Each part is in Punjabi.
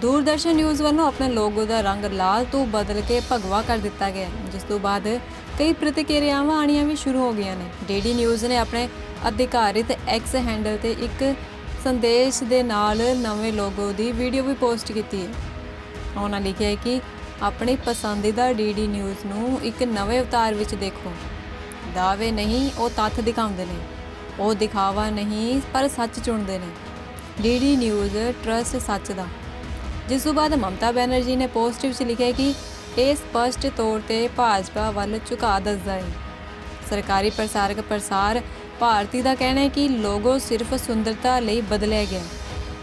ਦੂਰਦਰਸ਼ਨ ਨਿਊਜ਼ ਵੱਲੋਂ ਆਪਣੇ ਲੋਗੋ ਦਾ ਰੰਗ ਲਾਲ ਤੋਂ ਬਦਲ ਕੇ ਭਗਵਾ ਕਰ ਦਿੱਤਾ ਗਿਆ ਜਿਸ ਤੋਂ ਬਾਅਦ ਕਈ ਪ੍ਰਤੀਕਿਰਿਆਵਾਂ ਆਣੀਆਂ ਵੀ ਸ਼ੁਰੂ ਹੋ ਗਈਆਂ ਨੇ। ਡੀਡੀ ਨਿਊਜ਼ ਨੇ ਆਪਣੇ ਅਧਿਕਾਰਿਤ ਐਕਸ ਹੈਂਡਲ ਤੇ ਇੱਕ ਸੰਦੇਸ਼ ਦੇ ਨਾਲ ਨਵੇਂ ਲੋਗੋ ਦੀ ਵੀਡੀਓ ਵੀ ਪੋਸਟ ਕੀਤੀ ਹੈ। ਉਹਨਾਂ ਲਿਖਿਆ ਹੈ ਕਿ ਆਪਣੀ ਪਸੰਦੀਦਾ ਡੀਡੀ ਨਿਊਜ਼ ਨੂੰ ਇੱਕ ਨਵੇਂ ਅਵਤਾਰ ਵਿੱਚ ਦੇਖੋ। ਦਾਅਵੇ ਨਹੀਂ, ਉਹ ਤੱਥ ਦਿਖਾਉਂਦੇ ਨੇ। ਉਹ ਦਿਖਾਵਾ ਨਹੀਂ, ਪਰ ਸੱਚ ਚੁਣਦੇ ਨੇ। ਡੀਡੀ ਨਿਊਜ਼ ਟਰਸਟ ਸੱਚ ਦਾ। ਜਿਸ ਤੋਂ ਬਾਅਦ ਮਮਤਾ ਬੈਨਰਜੀ ਨੇ ਪੋਸਟ ਵਿੱਚ ਲਿਖਿਆ ਕਿ ਇਹ ਸਪਸ਼ਟ ਤੌਰ ਤੇ ਭਾਜਪਾ ਵੱਲ ਝੁਕਾ ਦੱਸਦਾ ਹੈ। ਸਰਕਾਰੀ ਪ੍ਰਸਾਰਕ ਪ੍ਰਸਾਰ ਭਾਰਤੀ ਦਾ ਕਹਿਣਾ ਹੈ ਕਿ ਲੋਗੋ ਸਿਰਫ ਸੁੰਦਰਤਾ ਲਈ ਬਦਲਿਆ ਗਿਆ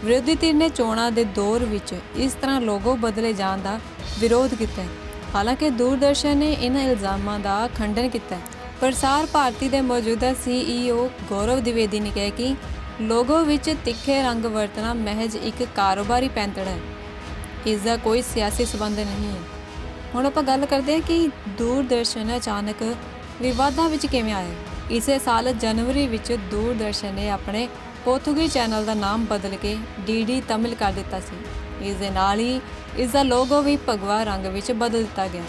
ਵਿਰੋਧੀ ਧਿਰ ਨੇ ਚੋਣਾਂ ਦੇ ਦੌਰ ਵਿੱਚ ਇਸ ਤਰ੍ਹਾਂ ਲੋਗੋ ਬਦਲੇ ਜਾਣ ਦਾ ਵਿਰੋਧ ਕੀਤਾ ਹਾਲਾਂਕਿ ਦੂਰਦਰਸ਼ਨ ਨੇ ਇਹਨਾਂ ਇਲਜ਼ਾਮਾਂ ਦਾ ਖੰਡਨ ਕੀਤਾ ਪ੍ਰਸਾਰ ਭਾਰਤੀ ਦੇ ਮੌਜੂਦਾ ਸੀਈਓ ਗੌਰਵ ਦਿਵੇਦੀ ਨੇ ਕਿਹਾ ਕਿ ਲੋਗੋ ਵਿੱਚ ਤਿੱਖੇ ਰੰਗ ਵਰਤਣਾ ਮਹਿਜ ਇੱਕ ਕਾਰੋਬਾਰੀ ਪੈਂਤੜ ਹੈ। ਇਸ ਦਾ ਕੋਈ ਸਿਆਸੀ ਸਬੰਧ ਨਹੀਂ ਹੈ। ਹੁਣ ਆਪਾਂ ਗੱਲ ਕਰਦੇ ਹਾਂ ਕਿ ਦੂਰਦਰਸ਼ਨ ਅਚਾਨਕ ਵਿਵਾਦਾਂ ਵਿੱਚ ਕਿਵੇਂ ਆਇਆ ਇਸੇ ਸਾਲ ਜਨਵਰੀ ਵਿੱਚ ਦੂਰਦਰਸ਼ਨ ਨੇ ਆਪਣੇ ਪੋਰਤੁਗੀ ਚੈਨਲ ਦਾ ਨਾਮ ਬਦਲ ਕੇ ਡੀਡੀ ਤਮਿਲ ਕਰ ਦਿੱਤਾ ਸੀ। ਇਸ ਦੇ ਨਾਲ ਹੀ ਇਸ ਦਾ ਲੋਗੋ ਵੀ ਭਗਵਾ ਰੰਗ ਵਿੱਚ ਬਦਲ ਦਿੱਤਾ ਗਿਆ।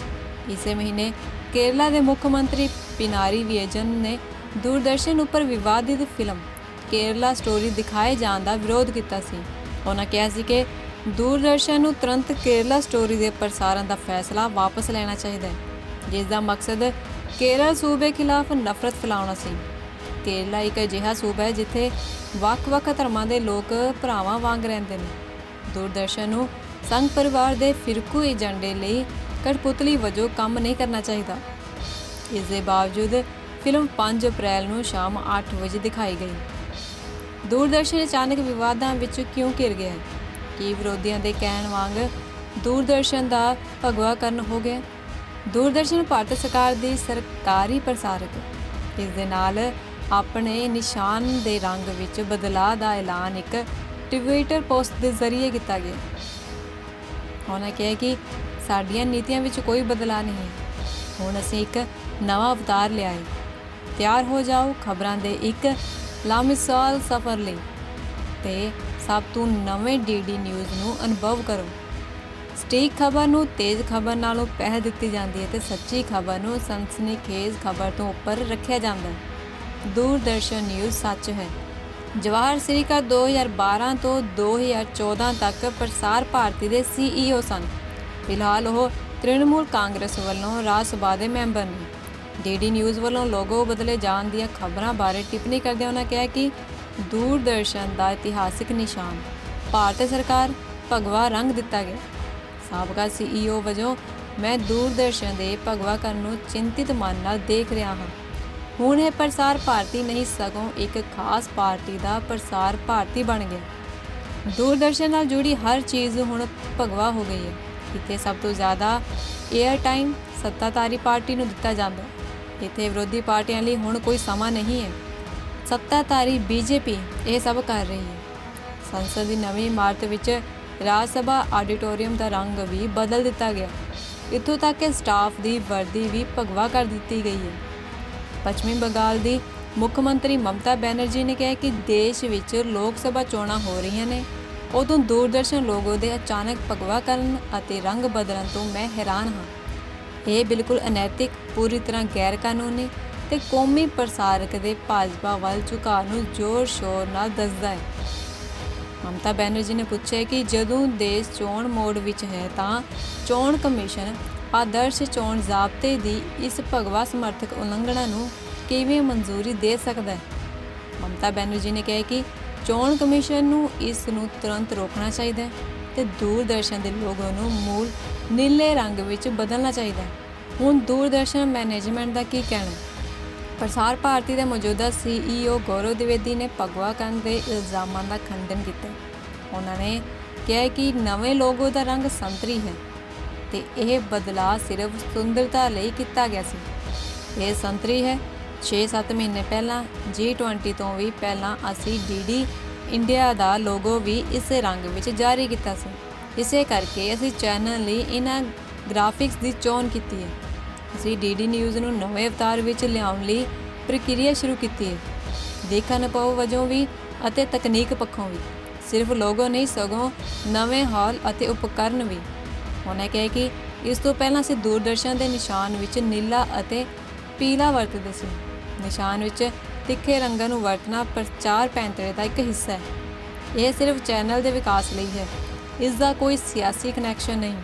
ਇਸੇ ਮਹੀਨੇ ਕੇਰਲਾ ਦੇ ਮੁੱਖ ਮੰਤਰੀ ਪਿਨਾਰੀ ਵਿਜਨ ਨੇ ਦੂਰਦਰਸ਼ਨ ਉੱਪਰ ਵਿਵਾਦਿਤ ਫਿਲਮ ਕੇਰਲਾ ਸਟੋਰੀ ਦਿਖਾਏ ਜਾਣ ਦਾ ਵਿਰੋਧ ਕੀਤਾ ਸੀ। ਉਹਨਾਂ ਕਿਹਾ ਸੀ ਕਿ ਦੂਰਦਰਸ਼ਨ ਨੂੰ ਤੁਰੰਤ ਕੇਰਲਾ ਸਟੋਰੀ ਦੇ ਪ੍ਰਸਾਰਣ ਦਾ ਫੈਸਲਾ ਵਾਪਸ ਲੈਣਾ ਚਾਹੀਦਾ ਹੈ ਜਿਸ ਦਾ ਮਕਸਦ ਕੇਰਲ ਸੂਬੇ ਖਿਲਾਫ ਨਫ਼ਰਤ ਫੈਲਾਉਣਾ ਸੀ। ਕੇਰਲਾ ਇੱਕ ਅਜਿਹਾ ਸੂਬਾ ਹੈ ਜਿੱਥੇ ਵੱਖ-ਵੱਖ ਧਰਮਾਂ ਦੇ ਲੋਕ ਭਰਾਵਾਂ ਵਾਂਗ ਰਹਿੰਦੇ ਨੇ। ਦੂਰਦਰਸ਼ਨ ਨੂੰ ਸੰਘ ਪਰਿਵਾਰ ਦੇ ਫਿਰਕੂ ਏਜੰਡੇ ਲਈ ਕਠਪੁਤਲੀ ਵਜੋਂ ਕੰਮ ਨਹੀਂ ਕਰਨਾ ਚਾਹੀਦਾ। ਇਸ ਦੇ ਬਾਵਜੂਦ ਫਿਲਮ 5 ਅਪ੍ਰੈਲ ਨੂੰ ਸ਼ਾਮ 8 ਵਜੇ ਦਿਖਾਈ ਗਈ। ਦੂਰਦਰਸ਼ਨ ਅਚਾਨਕ ਵਿਵਾਦਾਂ ਵਿੱਚ ਕਿਉਂ ਘਿਰ ਗਿਆ ਹੈ? ਕੀ ਵਿਰੋਧੀਆਂ ਦੇ ਕਹਿਣ ਵਾਂਗ ਦੂਰਦਰਸ਼ਨ ਦਾ ਭਗਵਾ ਕਰਨ ਹੋ ਗਿਆ ਦੂਰਦਰਸ਼ਨ ਭਾਰਤ ਸਰਕਾਰ ਦੀ ਸਰਕਾਰੀ ਪ੍ਰਸਾਰਕ, ਇਸ ਦੇ ਨਾਲ ਆਪਣੇ ਨਿਸ਼ਾਨ ਦੇ ਰੰਗ ਵਿੱਚ ਬਦਲਾਅ ਦਾ ਐਲਾਨ ਇੱਕ ਟਵਿੱਟਰ ਪੋਸਟ ਦੇ ਜ਼ਰੀਏ ਕੀਤਾ ਗਿਆ। ਉਹਨਾਂ ਕਿਹਾ ਕਿ ਸਾਡੀਆਂ ਨੀਤੀਆਂ ਵਿੱਚ ਕੋਈ ਬਦਲਾਅ ਨਹੀਂ ਹੁਣ ਅਸੀਂ ਇੱਕ ਨਵਾਂ ਅਵਤਾਰ ਲਿਆਏ। ਤਿਆਰ ਹੋ ਜਾਓ ਖਬਰਾਂ ਦੇ ਇੱਕ ਲਾਮਿਸਾਲ ਸਫ਼ਰ ਲਈ। ਤੇ ਸਭ ਤੋਂ ਨਵੇਂ ਡੀਡੀ ਨਿਊਜ਼ ਨੂੰ ਅਨੁਭਵ ਕਰੋ। ਸਟੀਕ ਖਬਰ ਨੂੰ ਤੇਜ਼ ਖਬਰ ਨਾਲੋਂ ਪਹਿਲ ਦਿੱਤੀ ਜਾਂਦੀ ਹੈ ਤੇ ਸੱਚੀ ਖਬਰ ਨੂੰ ਸਨਸਨੀਖੇਜ਼ ਖਬਰ ਤੋਂ ਉੱਪਰ ਰੱਖਿਆ ਜਾਂਦਾ ਹੈ। ਦੂਰਦਰਸ਼ਨ ਨਿਊਜ਼ ਸੱਚ ਹੈ। ਜਵਾਹਰ ਸ੍ਰੀਕਾ 2012 ਤੋਂ 2014 ਤੱਕ ਪ੍ਰਸਾਰ ਭਾਰਤੀ ਦੇ ਸੀਈਓ ਸਨ। ਫਿਲਹਾਲ ਉਹ ਤ੍ਰਿਣਮੂਲ ਕਾਂਗਰਸ ਵੱਲੋਂ ਰਾਜ ਸਭਾ ਦੇ ਮੈਂਬਰ ਨੇ। ਡੀਡੀ ਨਿਊਜ਼ ਵੱਲੋਂ ਲੋਗੋ ਬਦਲੇ ਜਾਣ ਦੀਆਂ ਖਬਰਾਂ ਬਾਰੇ ਟਿੱਪਣੀ ਕਰਦਿਆਂ ਉਹਨਾਂ ਕਿਹਾ ਕਿ ਦੂਰਦਰਸ਼ਨ ਦਾ ਇਤਿਹਾਸਿਕ ਨਿਸ਼ਾਨ। ਭਾਰਤ ਸਰਕਾਰ ਭਗਵਾ ਰੰਗ ਦਿੱਤਾ ਗਿਆ। ਸਾਬਕਾ ਸੀਈਓ ਵਜੋਂ ਮੈਂ ਦੂਰਦਰਸ਼ਨ ਦੇ ਭਗਵਾ ਕਰਨ ਨੂੰ ਚਿੰਤਿਤ ਮਨ ਨਾਲ ਦੇਖ ਰਿਹਾ ਹਾਂ। ਹੁਣ ਇਹ ਪ੍ਰਸਾਰ ਭਾਰਤੀ ਨਹੀਂ, ਸਗੋਂ ਇੱਕ ਖਾਸ ਪਾਰਟੀ ਦਾ ਪ੍ਰਸਾਰ ਭਾਰਤੀ ਬਣ ਗਿਆ। ਦੂਰਦਰਸ਼ਨ ਨਾਲ ਜੁੜੀ ਹਰ ਚੀਜ਼ ਹੁਣ ਭਗਵਾ ਹੋ ਗਈ ਹੈ। ਇੱਥੇ ਸਭ ਤੋਂ ਜ਼ਿਆਦਾ 에ਅਰ ਟਾਈਮ ਸੱਤਾਧਾਰੀ ਪਾਰਟੀ ਨੂੰ ਦਿੱਤਾ ਜਾਂਦਾ ਹੈ। ਇੱਥੇ ਵਿਰੋਧੀ ਪਾਰਟੀਆਂ ਲਈ ਹੁਣ ਕੋਈ ਸਮਾਂ ਨਹੀਂ ਹੈ। ਸੱਤਾਧਾਰੀ ਬੀਜੇਪੀ ਇਹ ਸਭ ਕਰ ਰਹੀ ਹੈ। ਸੰਸਦ ਦੀ ਨਵੀਂ ਇਮਾਰਤ ਵਿੱਚ ਰਾਜ ਸਭਾ ਆਡੀਟੋਰੀਅਮ ਦਾ ਰੰਗ ਵੀ ਬਦਲ ਦਿੱਤਾ ਗਿਆ। ਇੱਥੋਂ ਤੱਕ ਕਿ ਸਟਾਫ ਦੀ ਵਰਦੀ ਵੀ ਭਗਵਾ ਕਰ ਦਿੱਤੀ ਗਈ ਹੈ। ਪੱਛਮੀ ਬੰਗਾਲ ਦੀ ਮੁੱਖ ਮੰਤਰੀ ਮਮਤਾ ਬੈਨਰਜੀ ਨੇ ਕਿਹਾ ਕਿ ਦੇਸ਼ ਵਿੱਚ ਲੋਕ ਸਭਾ ਚੋਣਾਂ ਹੋ ਰਹੀਆਂ ਨੇ। ਉਦੋਂ ਦੂਰਦਰਸ਼ਨ ਲੋਗੋ ਦੇ ਅਚਾਨਕ ਭਗਵਾ ਕਰਨ ਅਤੇ ਰੰਗ ਬਦਲਣ ਤੋਂ ਮੈਂ ਹੈਰਾਨ ਹਾਂ। ਇਹ ਬਿਲਕੁਲ ਅਨੈਤਿਕ, ਪੂਰੀ ਤਰ੍ਹਾਂ ਗੈਰ ਕਾਨੂੰਨੀ ਤੇ ਕੌਮੀ ਪ੍ਰਸਾਰਕ ਦੇ ਭਾਜਪਾ ਵੱਲ ਝੁਕਾਅ ਨੂੰ ਜ਼ੋਰ-ਸ਼ੋਰ ਨਾਲ ਦੱਸਦਾ ਹੈ। ਮਮਤਾ ਬੈਨਰਜੀ ਨੇ ਪੁੱਛਿਆ ਕਿ ਜਦੋਂ ਦੇਸ਼ ਚੋਣ ਮੋੜ ਵਿੱਚ ਹੈ ਤਾਂ ਚੋਣ ਕਮਿਸ਼ਨ ਆਦਰਸ਼ ਚੋਣ ਜ਼ਾਬਤੇ ਦੀ ਇਸ ਭਗਵਾ ਸਮਰਥਕ ਉਲੰਘਣਾ ਨੂੰ ਕਿਵੇਂ ਮਨਜ਼ੂਰੀ ਦੇ ਸਕਦਾ ਹੈ? ਮਮਤਾ ਬੈਨਰਜੀ ਨੇ ਕਿਹਾ ਕਿ ਚੋਣ ਕਮਿਸ਼ਨ ਨੂੰ ਇਸ ਨੂੰ ਤੁਰੰਤ ਰੋਕਣਾ ਚਾਹੀਦਾ ਹੈ ਤੇ ਦੂਰਦਰਸ਼ਨ ਦੇ ਲੋਗੋ ਨੂੰ ਮੂਲ ਨੀਲੇ ਰੰਗ ਵਿੱਚ ਬਦਲਣਾ ਚਾਹੀਦਾ ਹੈ। ਹੁਣ ਦੂਰਦਰਸ਼ਨ ਮੈਨੇਜਮੈਂਟ ਦਾ ਕੀ ਕਹਿਣਾ ਪ੍ਰਸਾਰ ਭਾਰਤੀ ਦੇ ਮੌਜੂਦਾ ਸੀਈਓ ਗੌਰਵ ਦਿਵੇਦੀ ਨੇ ਭਗਵਾ ਕਰਨ ਦੇ ਇਲਜ਼ਾਮਾਂ ਦਾ ਖੰਡਨ ਕੀਤਾ। ਉਹਨਾਂ ਨੇ ਕਿਹਾ ਕਿ ਨਵੇਂ ਲੋਗੋ ਦਾ ਰੰਗ ਸੰਤਰੀ ਹੈ ਤੇ ਇਹ ਬਦਲਾਅ ਸਿਰਫ ਸੁੰਦਰਤਾ ਲਈ ਕੀਤਾ ਗਿਆ ਸੀ। ਇਹ ਸੰਤਰੀ ਹੈ। 6-7 ਮਹੀਨੇ ਪਹਿਲਾਂ G20 ਤੋਂ ਵੀ ਪਹਿਲਾਂ ਅਸੀਂ ਡੀਡੀ ਇੰਡੀਆ ਦਾ ਲੋਗੋ ਵੀ ਇਸੇ ਰੰਗ ਵਿੱਚ ਜਾਰੀ ਕੀਤਾ ਸੀ। ਇਸੇ ਕਰਕੇ ਅਸੀਂ ਚੈਨਲ ਲਈ ਇਹਨਾਂ ਗ੍ਰਾਫਿਕਸ ਦੀ ਚੋਣ ਕੀਤੀ ਹੈ। ਅਸੀਂ ਡੀਡੀ ਨਿਊਜ਼ ਨੂੰ ਨਵੇਂ ਅਵਤਾਰ ਵਿੱਚ ਲਿਆਉਣ ਲਈ ਪ੍ਰਕਿਰਿਆ ਸ਼ੁਰੂ ਕੀਤੀ ਹੈ। ਦੇਖਣ ਅਨੁਭਵ ਵਜੋਂ ਵੀ ਅਤੇ ਤਕਨੀਕ ਪੱਖੋਂ ਵੀ। ਸਿਰਫ ਲੋਗੋ ਨਹੀਂ, ਸਗੋਂ ਨਵੇਂ ਹਾਲ ਅਤੇ ਉਪਕਰਨ ਵੀ। ਉਹਨੇ ਕਿਹਾ ਕਿ ਇਸ ਤੋਂ ਪਹਿਲਾਂ ਅਸੀਂ ਦੂਰਦਰਸ਼ਨ ਦੇ ਨਿਸ਼ਾਨ ਵਿੱਚ ਨੀਲਾ ਅਤੇ ਪੀਲਾ ਵਰਤਦੇ ਸੀ। ਨਿਸ਼ਾਨ ਵਿੱਚ ਤਿੱਖੇ ਰੰਗਾਂ ਨੂੰ ਵਰਤਣਾ ਪ੍ਰਚਾਰ ਪੈਂਤੜੇ ਦਾ ਇੱਕ ਹਿੱਸਾ ਹੈ। ਇਹ ਸਿਰਫ ਚੈਨਲ ਦੇ ਵਿਕਾਸ ਲਈ ਹੈ। ਇਸ ਦਾ ਕੋਈ ਸਿਆਸੀ ਕਨੈਕਸ਼ਨ ਨਹੀਂ।